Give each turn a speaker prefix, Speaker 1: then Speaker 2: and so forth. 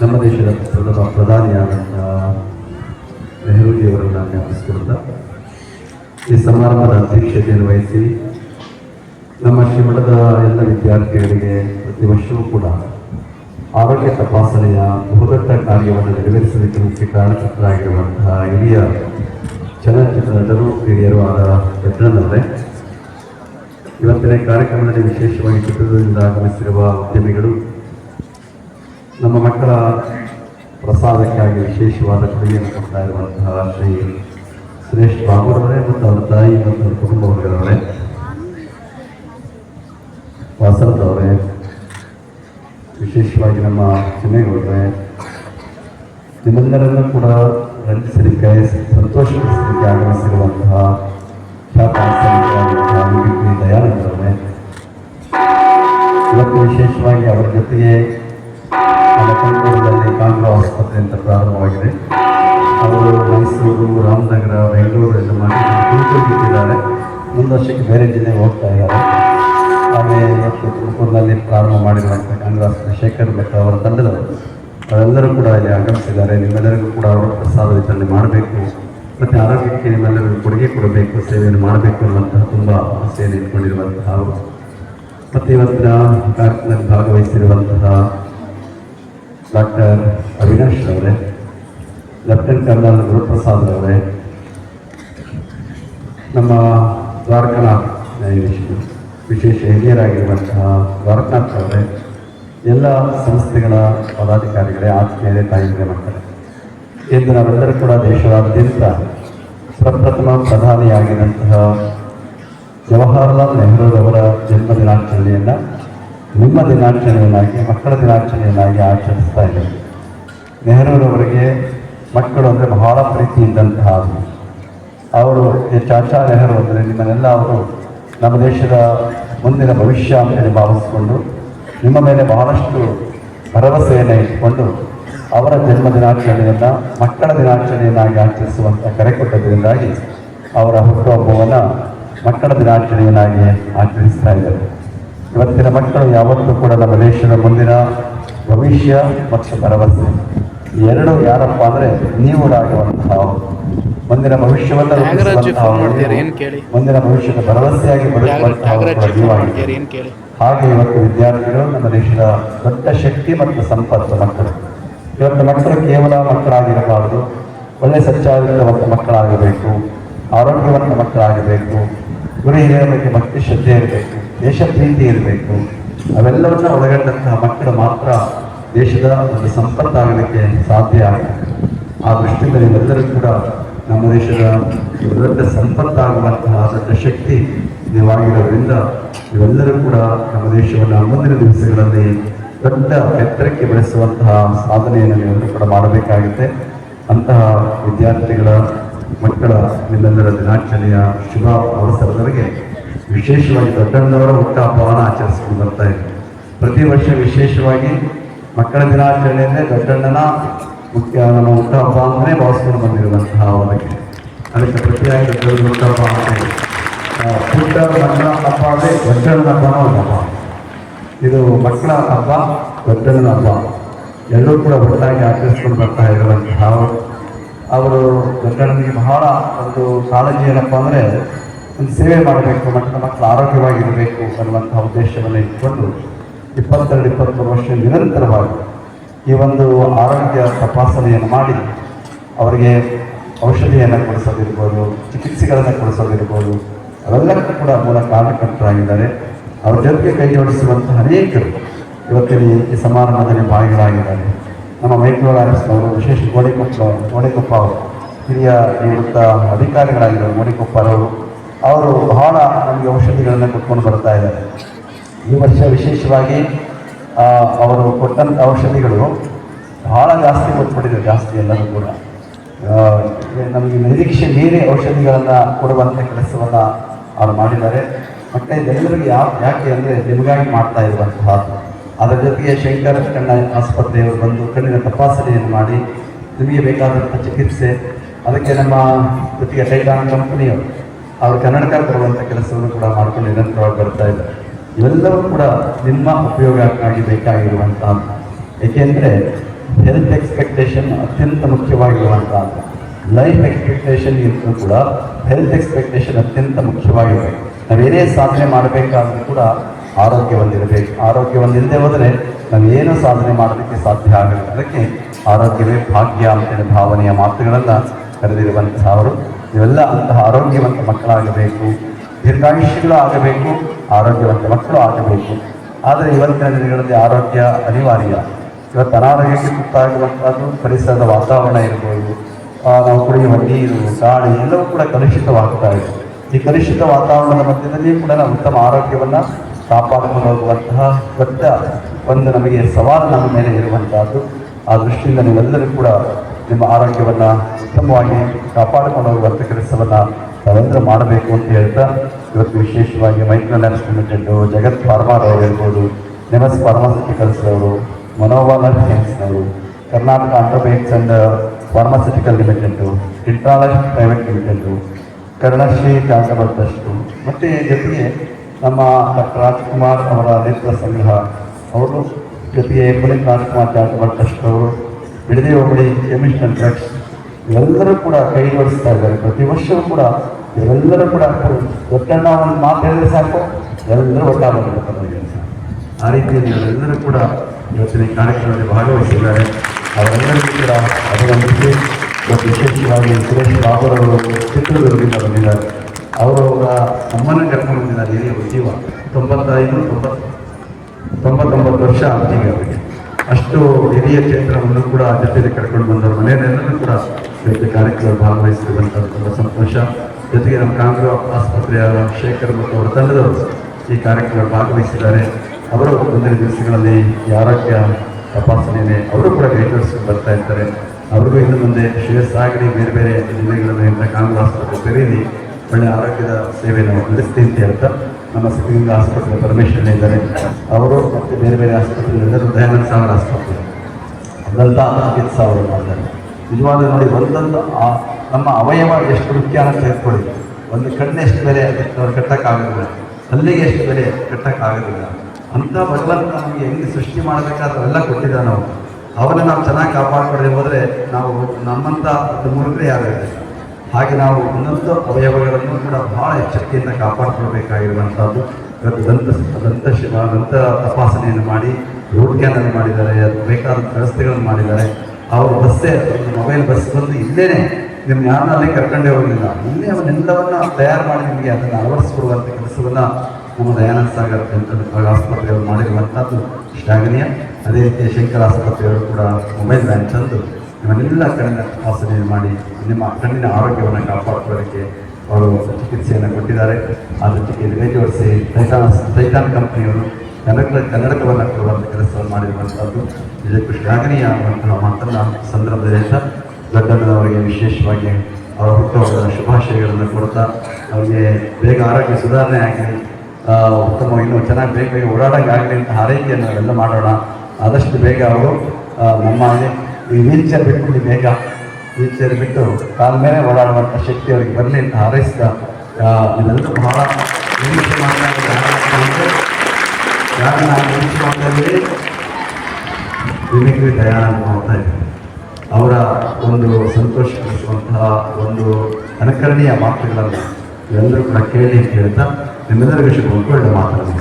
Speaker 1: ನಮ್ಮ ದೇಶದ ಪ್ರಥಮ ಪ್ರಧಾನಿಯಾದಂತಹ ನೆಹರೂಜಿಯವರನ್ನು ಜ್ಞಾಪಿಸಿಕೊಳ್ತಾ ಈ ಸಮಾರಂಭದ ಅಧ್ಯಕ್ಷತೆಯನ್ನು ವಹಿಸಿ ನಮ್ಮ ಶ್ರೀಮಠದ ಎಲ್ಲ ವಿದ್ಯಾರ್ಥಿಗಳಿಗೆ ಪ್ರತಿ ವರ್ಷವೂ ಕೂಡ ಆರೋಗ್ಯ ತಪಾಸಣೆಯ ಬಹುದೊಡ್ಡ ಕಾರ್ಯವನ್ನು ನೆರವೇರಿಸಲಿಕ್ಕೆ ಮುಖ್ಯ ಕಾರಣಕರ್ತರಾಗಿರುವಂತಹ ಹಿರಿಯ ಚಲನಚಿತ್ರ ನಟರು ಹಿರಿಯರು ಆದ ಇವತ್ತಿನ ಕಾರ್ಯಕ್ರಮದಲ್ಲಿ ವಿಶೇಷವಾಗಿ ಚಿತ್ರದುರ್ಗದಿಂದ ಆಗಮಿಸಿರುವ ಉದ್ಯಮಿಗಳು ನಮ್ಮ ಮಕ್ಕಳ ಪ್ರಸಾದಕ್ಕಾಗಿ ವಿಶೇಷವಾದ ಕೊಡುಗೆಯನ್ನು ಕೊಡ್ತಾ ಇರುವಂತಹ ಶ್ರೀ ಸುರೇಶ್ ಬಾಬುರವರೇ ಮತ್ತು ಅವರ ತಾಯಿ ಮತ್ತು ಅವರ ಕುಟುಂಬ ವರ್ಗದವರೇ. ವಾಸರದವರೇ, ವಿಶೇಷವಾಗಿ ನಮ್ಮ ಚೆನ್ನೈಗೌಡರೇ ನಿಮ್ಮೆಲ್ಲರನ್ನೂ ಕೂಡ ರಂಜಿಸಲಿಕ್ಕೆ, ಸಂತೋಷಪಡಿಸಲಿಕ್ಕೆ ಆಗಮಿಸಿರುವಂತಹ ಖ್ಯಾತ ದಯಾನಂದರವರೇ. ಇವತ್ತು ವಿಶೇಷವಾಗಿ ಅವರ ಜೊತೆಗೆ ತುಮಕೂರಿನಲ್ಲಿ ಕಾಂಗ್ರಾ ಆಸ್ಪತ್ರೆ ಅಂತ ಪ್ರಾರಂಭವಾಗಿದೆ. ಅವರು ಮೈಸೂರು, ರಾಮನಗರ, ಬೆಂಗಳೂರು ಎಲ್ಲ ಮುಂದೆ ವರ್ಷಕ್ಕೆ ಬೇರೆ ಜಿಲ್ಲೆಗೆ ಹೋಗ್ತಾ ಇದ್ದಾರೆ. ಹಾಗೆ ಇವತ್ತು ತುಮಕೂರಿನಲ್ಲಿ ಪ್ರಾರಂಭ ಮಾಡಿರುವಂಥ ಕಾಂಗ್ರೆಸ್ ಶೇಖರ್ ಭಟ್ ಅವರ ತಂಡದವರು. ಅವರೆಲ್ಲರೂ ಕೂಡ ಇಲ್ಲಿ ಆಗಮಿಸಿದ್ದಾರೆ. ನಿಮ್ಮೆಲ್ಲರಿಗೂ ಕೂಡ ಅವರ ಪ್ರಸಾದ ವಿತರಣೆ ಮಾಡಬೇಕು. ಮತ್ತು ಆರೋಗ್ಯಕ್ಕೆ ನಿಮ್ಮೆಲ್ಲರಿಗೂ ಕೊಡುಗೆ ಕೊಡಬೇಕು, ಸೇವೆಯನ್ನು ಮಾಡಬೇಕು ಅನ್ನುವಂತಹ ತುಂಬ ಆಸೆಯನ್ನು ಇಟ್ಕೊಂಡಿರುವಂತಹ ಅವರು. ಮತ್ತು ಇವತ್ತಿನ ಕಾರ್ಯಕ್ರಮದಲ್ಲಿ ಭಾಗವಹಿಸಿರುವಂತಹ ಡಾಕ್ಟರ್ ಅವಿನಾಶ್ ಅವರೇ ಲೆಫ್ಟಿನೆಂಟ್ ಕರ್ನಲ್ ಗುರುಪ್ರಸಾದ್ ಅವರೇ ನಮ್ಮ ದ್ವಾರಕನಾಥ್ ನ್ಯಾಯಾಧೀಶರು ವಿಶೇಷ ಹಿರಿಯರಾಗಿರುವಂತಹ ದ್ವಾರಕನಾಥ್ ಅವರೇ ಎಲ್ಲ ಸಂಸ್ಥೆಗಳ ಪದಾಧಿಕಾರಿಗಳೇ ಆತ್ಮೀಯರೇ ತಾಯಿಗೆ ಮಾಡ್ತಾರೆ. ಇಂದು ನಾವೆಲ್ಲರೂ ಕೂಡ ದೇಶದಾದ್ಯಂತ ಪ್ರಪ್ರಥಮ ಪ್ರಧಾನಿಯಾಗಿರುವಂತಹ ಜವಾಹರ್ಲಾಲ್ ನೆಹರೂರವರ ಜನ್ಮ ದಿನಾಚರಣೆಯನ್ನು ನಿಮ್ಮ ದಿನಾಚರಣೆಯನ್ನಾಗಿ, ಮಕ್ಕಳ ದಿನಾಚರಣೆಯನ್ನಾಗಿ ಆಚರಿಸ್ತಾ ಇದ್ದೇವೆ ನೆಹರೂರವರಿಗೆ ಮಕ್ಕಳು ಅಂದರೆ ಬಹಳ ಪ್ರೀತಿ ಇದ್ದಂತಹ ಅವರು ಚಾಚಾ ನೆಹರು ಅಂದರೆ ನಿಮ್ಮನ್ನೆಲ್ಲ ಅವರು ನಮ್ಮ ದೇಶದ ಮುಂದಿನ ಭವಿಷ್ಯ ಅಂತೇಳಿ ಭಾವಿಸಿಕೊಂಡು, ನಿಮ್ಮ ಮೇಲೆ ಬಹಳಷ್ಟು ಭರವಸೆಯನ್ನು ಇಟ್ಟುಕೊಂಡು ಅವರ ಜನ್ಮ ದಿನಾಚರಣೆಯನ್ನು, ಮಕ್ಕಳ ದಿನಾಚರಣೆಯನ್ನಾಗಿ ಆಚರಿಸುವಂಥ ಕರೆ ಕೊಟ್ಟದ್ರಿಂದಾಗಿ ಅವರ ಹುಟ್ಟುಹಬ್ಬವನ್ನು ಮಕ್ಕಳ ದಿನಾಚರಣೆಯನ್ನಾಗಿ ಆಚರಿಸ್ತಾ ಇದ್ದಾರೆ. ಇವತ್ತಿನ ಮಕ್ಕಳು ಯಾವತ್ತೂ ಕೂಡ ನಮ್ಮ ದೇಶದ ಮುಂದಿನ ಭವಿಷ್ಯ ಮತ್ತು ಭರವಸೆ. ಎರಡು ಯಾರಪ್ಪ ಅಂದರೆ ನೀವು ಆಗುವಂತಹ ಮುಂದಿನ ಭವಿಷ್ಯವನ್ನು ಮುಂದಿನ ಭವಿಷ್ಯದ ಭರವಸೆಯಾಗಿ ಹಾಗೆ ಇವತ್ತು ವಿದ್ಯಾರ್ಥಿಗಳು ನಮ್ಮ ದೇಶದ ದೊಡ್ಡ ಶಕ್ತಿ ಮತ್ತು ಸಂಪತ್ತು ಮಕ್ಕಳು. ಇವತ್ತು ಮಕ್ಕಳು ಕೇವಲ ಮಕ್ಕಳಾಗಿರಬಾರದು. ಒಳ್ಳೆ ಸಚ್ಚಾರಿತವಂತ ಮಕ್ಕಳಾಗಬೇಕು. ಆರೋಗ್ಯವಂತ ಮಕ್ಕಳಾಗಬೇಕು. ಗುರು ಹಿರಿಯರ ಬಗ್ಗೆ ಭಕ್ತಿ ಶ್ರದ್ಧೆ ಇರಬೇಕು. ದೇಶ ಪ್ರೀತಿ ಇರಬೇಕು. ಅವೆಲ್ಲವನ್ನ ಒಳಗೊಂಡಂತಹ ಮಕ್ಕಳು ಮಾತ್ರ ದೇಶದ ಒಂದು ಸಂಪತ್ತಾಗಲಿಕ್ಕೆ ಸಾಧ್ಯ ಆಗುತ್ತೆ ಆ ದೃಷ್ಟಿಯಿಂದ ನೀವೆಲ್ಲರೂ ಕೂಡ ನಮ್ಮ ದೇಶದ ದೊಡ್ಡ ಸಂಪತ್ತಾಗುವಂತಹ ದೊಡ್ಡ ಶಕ್ತಿ ನೀವಾಗಿರೋದ್ರಿಂದ ಇವೆಲ್ಲರೂ ಕೂಡ ನಮ್ಮ ದೇಶವನ್ನು ಮುಂದಿನ ದಿವಸಗಳಲ್ಲಿ ದೊಡ್ಡ ಎತ್ತರಕ್ಕೆ ಬೆಳೆಸುವಂತಹ ಸಾಧನೆಯನ್ನು ನೀವೆಲ್ಲರೂ ಕೂಡ ಮಾಡಬೇಕಾಗುತ್ತೆ. ಅಂತಹ ವಿದ್ಯಾರ್ಥಿಗಳ ಮಕ್ಕಳ ನಿಮ್ಮೆಲ್ಲರ ದಿನಾಚರಣೆಯ ಶುಭ ಅವಸರದವರೆಗೆ ವಿಶೇಷವಾಗಿ ದೊಡ್ಡಣ್ಣವರ ಹುಟ್ಟಹಬ್ಬವನ್ನು ಆಚರಿಸ್ಕೊಂಡು ಬರ್ತಾ ಇದ್ದೀವಿ ಪ್ರತಿ ವರ್ಷ ವಿಶೇಷವಾಗಿ ಮಕ್ಕಳ ದಿನಾಚರಣೆಯಲ್ಲೇ ದೊಡ್ಡಣ್ಣನ ಮುಖ್ಯ ನಮ್ಮ ಹುಟ್ಟಹಬ್ಬ ಅಂತಲೇ ಭಾವಿಸ್ಕೊಂಡು ಬಂದಿರುವಂತಹ ಅವರಿಗೆ. ಅದಕ್ಕೆ ಪ್ರತಿಯಾಗಿ ದೊಡ್ಡ ಹುಟ್ಟಹಬ್ಬ ಆ, ಪುಟ್ಟ ಹಬ್ಬ ಅಂದರೆ ದೊಡ್ಡಣ್ಣನ ಹಬ್ಬನ ಒಂದು ಹಬ್ಬ. ಇದು ಮಕ್ಕಳ ಹಬ್ಬ ದೊಡ್ಡಣ್ಣನ ಹಬ್ಬ. ಎಲ್ಲರೂ ಕೂಡ ಒಟ್ಟಾಗಿ ಆಚರಿಸ್ಕೊಂಡು ಬರ್ತಾ ಇರುವಂತಹ ಅವರು. ದೊಡ್ಡಣ್ಣನಿಗೆ ಬಹಳ ಒಂದು ಕಾಳಜಿ ಏನಪ್ಪ ಅಂದರೆ ಒಂದು ಸೇವೆ ಮಾಡಬೇಕು ಮತ್ತು ಮಕ್ಕಳು ಆರೋಗ್ಯವಾಗಿರಬೇಕು ಅನ್ನುವಂಥ ಉದ್ದೇಶವನ್ನು ಇಟ್ಕೊಂಡು ಇಪ್ಪತ್ತೆರಡು, ಇಪ್ಪತ್ತ್ಮೂರು ವರ್ಷ ನಿರಂತರವಾಗಿ ಈ ಒಂದು ಆರೋಗ್ಯ ತಪಾಸಣೆಯನ್ನು ಮಾಡಿ ಅವರಿಗೆ ಔಷಧಿಯನ್ನು ಕೊಡಿಸೋದಿರ್ಬೋದು, ಚಿಕಿತ್ಸೆಗಳನ್ನು ಕೊಡಿಸೋದಿರ್ಬೋದು, ಅವೆಲ್ಲಕ್ಕೂ ಕೂಡ ಮೂಲ ಕಾರಣಕರ್ತರಾಗಿದ್ದಾರೆ ಅವರ ಜೊತೆಗೆ ಕೈ ಜೋಡಿಸುವಂತಹ ಅನೇಕರು ಇವತ್ತಿನ ಈ ಸಮಾರಂಭದಲ್ಲಿ ಭಾಗಿಗಳಾಗಿದ್ದಾರೆ. ನಮ್ಮ ಮೈಕ್ರೋಲಾರಿಸ್ನವರು ವಿಶೇಷ ಗೋಣಿಕೊಪ್ಪ ಗೋಣಿಕೊಪ್ಪ ಅವರು, ಹಿರಿಯ ನಿವೃತ್ತ ಅಧಿಕಾರಿಗಳಾಗಿದ್ದಾರೆ. ಗೋಣಿಕೊಪ್ಪರವರು ಅವರು ಬಹಳ ನಮಗೆ ಔಷಧಿಗಳನ್ನು ಕೊಟ್ಕೊಂಡು ಬರ್ತಾ ಇದ್ದಾರೆ. ಈ ವರ್ಷ ವಿಶೇಷವಾಗಿ ಅವರು ಕೊಟ್ಟಂಥ ಔಷಧಿಗಳು ಬಹಳ ಜಾಸ್ತಿ ಕೊಟ್ಬಿಟ್ಟಿದೆ, ಜಾಸ್ತಿ ಎಲ್ಲರೂ ಕೂಡ. ನಮಗೆ ನಿರೀಕ್ಷೆ ಮೀರಿ ಔಷಧಿಗಳನ್ನು ಕೊಡುವಂಥ ಕೆಲಸವನ್ನು ಅವರು ಮಾಡಿದ್ದಾರೆ. ಮತ್ತು ಇದೆಲ್ಲರಿಗೂ ಯಾವ, ಯಾಕೆ ಅಂದರೆ ನಿಮಗಾಗಿ ಮಾಡ್ತಾ ಇರುವಂತಹ ಅದರ ಜೊತೆಗೆ ಶಂಕರ ಕಣ್ಣ ಆಸ್ಪತ್ರೆಯವರು ಬಂದು ಕಣ್ಣಿನ ತಪಾಸಣೆಯನ್ನು ಮಾಡಿ ನಿಮಗೆ ಬೇಕಾದಂಥ ಚಿಕಿತ್ಸೆ, ಅದಕ್ಕೆ ನಮ್ಮ ಜೊತೆಗೆ ಟೈಟಾನ್ ಕಂಪನಿಯವರು ಅವರು ಕನ್ನಡಕ ಬರುವಂಥ ಕೆಲಸವನ್ನು ಕೂಡ ಮಾಡ್ಕೊಂಡು ನಿರಂತರವಾಗಿ ಬರ್ತಾ ಇದೆ ಇವೆಲ್ಲವೂ ಕೂಡ ನಿಮ್ಮ ಉಪಯೋಗಕ್ಕಾಗಿ ಬೇಕಾಗಿರುವಂಥ ಏಕೆಂದರೆ ಹೆಲ್ತ್ ಎಕ್ಸ್ಪೆಕ್ಟೇಷನ್ ಅತ್ಯಂತ ಮುಖ್ಯವಾಗಿರುವಂಥದ್ದು ಲೈಫ್ ಎಕ್ಸ್ಪೆಕ್ಟೇಷನ್ ಇದ್ದರೂ ಕೂಡ ಹೆಲ್ತ್ ಎಕ್ಸ್ಪೆಕ್ಟೇಷನ್ ಅತ್ಯಂತ ಮುಖ್ಯವಾಗಿದೆ. ನಾವೇನೇ ಸಾಧನೆ ಮಾಡಬೇಕಾದ್ರೂ ಕೂಡ ಆರೋಗ್ಯ ಹೊಂದಿರಬೇಕು ಆರೋಗ್ಯ ಹೊಂದಿಲ್ಲದೆ ಹೋದರೆ ನಾವೇನು ಸಾಧನೆ ಮಾಡೋದಕ್ಕೆ ಸಾಧ್ಯ ಆಗಲ್ಲ. ಅದಕ್ಕೆ ಆರೋಗ್ಯವೇ ಭಾಗ್ಯ ಅಂತೇಳಿ ಭಾವನೆಯ ಮಾತುಗಳನ್ನು ಕರೆದಿರುವಂತಹ ಅವರು ಇವೆಲ್ಲ ಅಂತಹ ಆರೋಗ್ಯವಂತ ಮಕ್ಕಳಾಗಬೇಕು ದೀರ್ಘಾಯುಷ್ಯಗಳು ಆಗಬೇಕು ಆರೋಗ್ಯವಂತ ಮಕ್ಕಳು ಆಗಬೇಕು. ಆದರೆ ಇವತ್ತಿನ ದಿನಗಳಲ್ಲಿ ಆರೋಗ್ಯ ಅನಿವಾರ್ಯ. ಇವತ್ತು ಅನಾರೋಗ್ಯಕ್ಕೆ ತುತ್ತಾಗಿರುವಂಥದ್ದು ಪರಿಸರದ ವಾತಾವರಣ ಇರ್ಬೋದು ನಾವು ಕುಡಿಯುವ ನೀರು, ಗಾಳಿ, ಎಲ್ಲವೂ ಕೂಡ ಕಲುಷಿತವಾಗ್ತಾ ಇದೆ. ಈ ಕಲುಷಿತ ವಾತಾವರಣದ ಮಧ್ಯದಲ್ಲಿ ಕೂಡ ನಾವು ಉತ್ತಮ ಆರೋಗ್ಯವನ್ನು ಕಾಪಾಡಿಕೊಂಡು ಹೋಗುವಂತಹ ದೊಡ್ಡ ಒಂದು ನಮಗೆ ಸವಾಲು ನಮ್ಮ ಮೇಲೆ ಇರುವಂತಹದ್ದು. ಆ ದೃಷ್ಟಿಯಿಂದ ನೀವೆಲ್ಲರೂ ಕೂಡ ನಿಮ್ಮ ಆರೋಗ್ಯವನ್ನು ಉತ್ತಮವಾಗಿ ಕಾಪಾಡಿಕೊಂಡು ಹೋಗುವಂಥ ಕೆಲಸವನ್ನು ಮಾಡಬೇಕು ಅಂತ ಹೇಳ್ತಾ ಇವತ್ತು ವಿಶೇಷವಾಗಿ ಮೈಕ್ರೋ ಲ್ಯಾಬ್ಸ್ ಲಿಮಿಟೆಡ್ ಜಗತ್ ಫಾರ್ಮಾರವರು ಇರ್ಬೋದು ನಿಮಸ್ ಫಾರ್ಮಾಸ್ಯೂಟಿಕಲ್ಸ್ ಅವರು ಮನೋವಾಲ ಸೈನ್ಸ್ನವರು Karnataka antibiotics and pharmaceutical limited ಇಂಟ್ರಾಲಜ್ private limited Karnashree cancer trust ಮತ್ತು ಜೊತೆಗೆ ನಮ್ಮ ಡಾಕ್ಟರ್ ರಾಜ್ಕುಮಾರ್ ಅವರ ನೇತೃತ್ವ ಸಂಗ್ರಹ, ಅವರು ಜೊತೆಗೆ ಪುನೀತ್ ರಾಜ್ಕುಮಾರ್ ಚಾರಿಟಬಲ್ ಟ್ರಸ್ಟ್ ಅವರು ಬಿಡದಿ ಹೋಬಳಿ ಅಂಡ್ ಡ್ರಗ್ಸ್ ಇವೆಲ್ಲರೂ ಕೂಡ ಕೈಗೊಳಿಸ್ತಾ ಇದ್ದಾರೆ. ಪ್ರತಿ ವರ್ಷವೂ ಕೂಡ ಎಲ್ಲರೂ ಕೂಡ ಒಟ್ಟನ್ನ ಒಂದು ಮಾತು ಹೇಳಿದ್ರೆ ಸಾಕು. ಎಲ್ಲರೂ ಒಟ್ಟಾಗಬೇಕು ಆ ರೀತಿಯಲ್ಲಿ ಎಲ್ಲರೂ ಕೂಡ ಇವತ್ತಿನ ಕಾರ್ಯಕ್ರಮದಲ್ಲಿ ಭಾಗವಹಿಸಿದ್ದಾರೆ. ಅವರೆಲ್ಲರಿಗೂ ಕೂಡ ಅಭಿನಂದಿಸಿ, ಮತ್ತು ವಿಶೇಷವಾಗಿ ಸುರೇಶ್ ಬಾಬರವರು ಚಿತ್ರದುರ್ಗದಿಂದ ಬಂದಿದ್ದಾರೆ. ಅವರು ಅವರ ನಮ್ಮನ್ನು ಕರ್ಕೊಂಡು ಬಂದಿದ್ದಾರೆ ಹಿರಿಯ ಜೀವ ತೊಂಬತ್ತೈದು ತೊಂಬತ್ತು ತೊಂಬತ್ತೊಂಬತ್ತು ವರ್ಷ ಅವರಿಗೆ ಅಷ್ಟು ಹಿರಿಯ ಕ್ಷೇತ್ರವನ್ನು ಕೂಡ ಜೊತೆಗೆ ಕರ್ಕೊಂಡು ಬಂದವರು. ಮನೆಯಲ್ಲೆಲ್ಲರೂ ಕೂಡ ಇವತ್ತು ಕಾರ್ಯಕ್ರಮ ಭಾಗವಹಿಸಿರುವಂಥದ್ದು. ತುಂಬ ಸಂತೋಷ. ಜೊತೆಗೆ ನಮ್ಮ ಕಾಂಗ್ರೋ ಆಸ್ಪತ್ರೆಯ ಶೇಖರ್ ಮತ್ತು ಅವರ ತಂಡದವರು ಈ ಕಾರ್ಯಕ್ರಮ ಭಾಗವಹಿಸಿದ್ದಾರೆ. ಅವರು ಮುಂದಿನ ದಿವಸಗಳಲ್ಲಿ ಈ ಆರೋಗ್ಯ ತಪಾಸಣೆ ಅವರು ಕೂಡ ಕೈಗೊಳಿಸಿ ಬರ್ತಾ ಇರ್ತಾರೆ ಅವ್ರಿಗೂ ಇನ್ನು ಮುಂದೆ ಶ್ರೇಯಸ್ಸಾಗಲಿ ಬೇರೆ ಬೇರೆ ಜಿಲ್ಲೆಗಳಲ್ಲಿ ಕಾಂಗ್ರೆಸ್ ಆಸ್ಪತ್ರೆ ತೆರೀಲಿ ಒಳ್ಳೆ ಆರೋಗ್ಯದ ಸೇವೆಯನ್ನು ನಡೆಸ್ತೀನಿ ಅಂತ ನಮ್ಮ ಸಿದ್ಧಗಂಗಾ ಆಸ್ಪತ್ರೆ ಪರಮೇಶ್ವರ ಇದ್ದಾರೆ. ಅವರು ಮತ್ತು ಬೇರೆ ಬೇರೆ ಆಸ್ಪತ್ರೆಗಳೆಲ್ಲರೂ ದಯಾನಂದ ಸಾವಿರ ಆಸ್ಪತ್ರೆ. ಅದಂತ ಚಿಕಿತ್ಸಾ ಅವರು ಮಾಡ್ತಾರೆ ನಿಜವಾದ ನೋಡಿ, ಒಂದೊಂದು ನಮ್ಮ ಅವಯವ ಎಷ್ಟು ಮುಖ್ಯ ಅಂತ ಹೇಳ್ಕೊಳ್ಳಿ ಒಂದು ಕಣ್ಣು ಎಷ್ಟು ಬೆಲೆ ಅವ್ರು ಕಟ್ಟೋಕ್ಕಾಗೋದಿಲ್ಲ. ಅಲ್ಲಿಗೆ ಎಷ್ಟು ಬೆಲೆ ಕಟ್ಟೋಕ್ಕಾಗೋದಿಲ್ಲ. ಅಂತ ಭಗವಂತ ನಮಗೆ ಹೆಂಗೆ ಸೃಷ್ಟಿ ಮಾಡಬೇಕಾದ್ರೆ ಎಲ್ಲ ಕೊಟ್ಟಿದ್ದಾನೆ ನಾವು. ಅವನ್ನ ನಾವು ಚೆನ್ನಾಗಿ ಕಾಪಾಡ್ಕೊಳ್ಳಿ ಹೋದರೆ ನಾವು ನಮ್ಮಂಥ ಒಂದು ಯಾರು ಹಾಗೆ ನಾವು ಉನ್ನತ ಅವಯವಗಳನ್ನು ಕೂಡ ಬಹಳ ಎಚ್ಚರಿಕೆಯಿಂದ ಕಾಪಾಡಿಕೊಳ್ಬೇಕಾಗಿರುವಂಥದ್ದು ಇವತ್ತು ದಂತ ದಂತ ದಂತ ತಪಾಸಣೆಯನ್ನು ಮಾಡಿ ರೋಡ್ ಕ್ಯಾನಲ್ ಮಾಡಿದ್ದಾರೆ ಬೇಕಾದ ವ್ಯವಸ್ಥೆಗಳನ್ನು ಮಾಡಿದ್ದಾರೆ. ಅವರು ಬಸ್ಸೇ ಮೊಬೈಲ್ ಬಸ್ ಬಂದು ಇಲ್ಲೇ ನಿಮ್ಮ ಯಾರನ್ನ ಕರ್ಕೊಂಡೇ ಹೋಗಲಿಲ್ಲ. ಇಲ್ಲೇ ಅವನ್ನೆಲ್ಲವನ್ನು ತಯಾರು ಮಾಡಿ ನಿಮಗೆ ಅದನ್ನು ಅಳವಡಿಸ್ಕೊಡುವಂಥ ಕೆಲಸವನ್ನು ನಮ್ಮ ದಯಾನಂದ ಸಾಗರ್ ಆಸ್ಪತ್ರೆಯವರು ಮಾಡಿರುವಂಥದ್ದು ಶ್ಲಾಘನೀಯ. ಅದೇ ರೀತಿ ಶಂಕರ್ ಆಸ್ಪತ್ರೆಯವರು ಕೂಡ ಮೊಬೈಲ್ ವ್ಯಾನ್ ತಂದು ನಿಮ್ಮನ್ನೆಲ್ಲ ಕಣ್ಣಿನ ತಪಾಸಣೆಯನ್ನು ಮಾಡಿ ನಿಮ್ಮ ಕಣ್ಣಿನ ಆರೋಗ್ಯವನ್ನು ಕಾಪಾಡ್ಕೊಳ್ಳೋದಕ್ಕೆ ಅವರು ಚಿಕಿತ್ಸೆಯನ್ನು ಕೊಟ್ಟಿದ್ದಾರೆ. ಅದಕ್ಕೆ ಜೊತೆಗೆ ಕೈ ಜೋಡಿಸಿ ಟೈಟಾನ್ ಟೈಟಾನ್ ಕಂಪ್ನಿಯವರು ಕನ್ನಡ ಕನ್ನಡಕವನ್ನು ಕೊಡುವಂಥ ಕೆಲಸವನ್ನು ಮಾಡಿರುವಂಥದ್ದು. ಇದಕ್ಕೂ ಶ್ಲಾಘನೀಯ ಆಗುವಂತಹ ಮಾತನ್ನು ಸಂದರ್ಭದಲ್ಲಿ ಹೇಳ್ತಾ ದೊಡ್ಡಣ್ಣನವರಿಗೆ ವಿಶೇಷವಾಗಿ ಅವರ ಹುಟ್ಟುಹಬ್ಬದ ಶುಭಾಶಯಗಳನ್ನು ಕೊಡ್ತಾ, ಅವರಿಗೆ ಬೇಗ ಆರೋಗ್ಯ ಸುಧಾರಣೆ ಆಗಲಿ ಉತ್ತಮ, ಇನ್ನೂ ಚೆನ್ನಾಗಿ ಬೇಗ ಬೇಗ ಓಡಾಡೋಂಗೆ ಅಂತ ಆರೈಕೆಯನ್ನು ನಾವೆಲ್ಲ ಮಾಡೋಣ. ಆದಷ್ಟು ಬೇಗ ಅವರು ನಮ್ಮ ಈ ವೀಲ್ ಚೇರ್ ಬಿಟ್ಬಿಟ್ಟು ಬೇಗ ವೀಲ್ ಬಿಟ್ಟು ಕಾಲ ಮೇಲೆ ಓಡಾಡುವಂಥ ಶಕ್ತಿ ಅವರಿಗೆ ಬರಲಿ ಅಂತ ಹಾರೈಸಿದ ಇದೆಲ್ಲರೂ ಬಹಳ ನಿರೀಕ್ಷೆ ಮಾಡ್ತಾ ಯಾರನ್ನ ಇದ್ದೀರಿ ಮಿಮಿಕ್ರಿ ದಯಾನಂದ ಮಾಡ್ತಾ ಇದ್ದೆ. ಅವರ ಒಂದು ಸಂತೋಷಪಡಿಸುವಂತಹ ಒಂದು ಅನುಕರಣೀಯ ಮಾತುಗಳನ್ನು ಎಲ್ಲರೂ ಕೂಡ ಕೇಳಿ ಅಂತ ಹೇಳ್ತಾ ನಿಮ್ಮೆಲ್ಲರಿಗೂ ಶುಭ ಒಳ್ಳೆ ಮಾತನ್ನು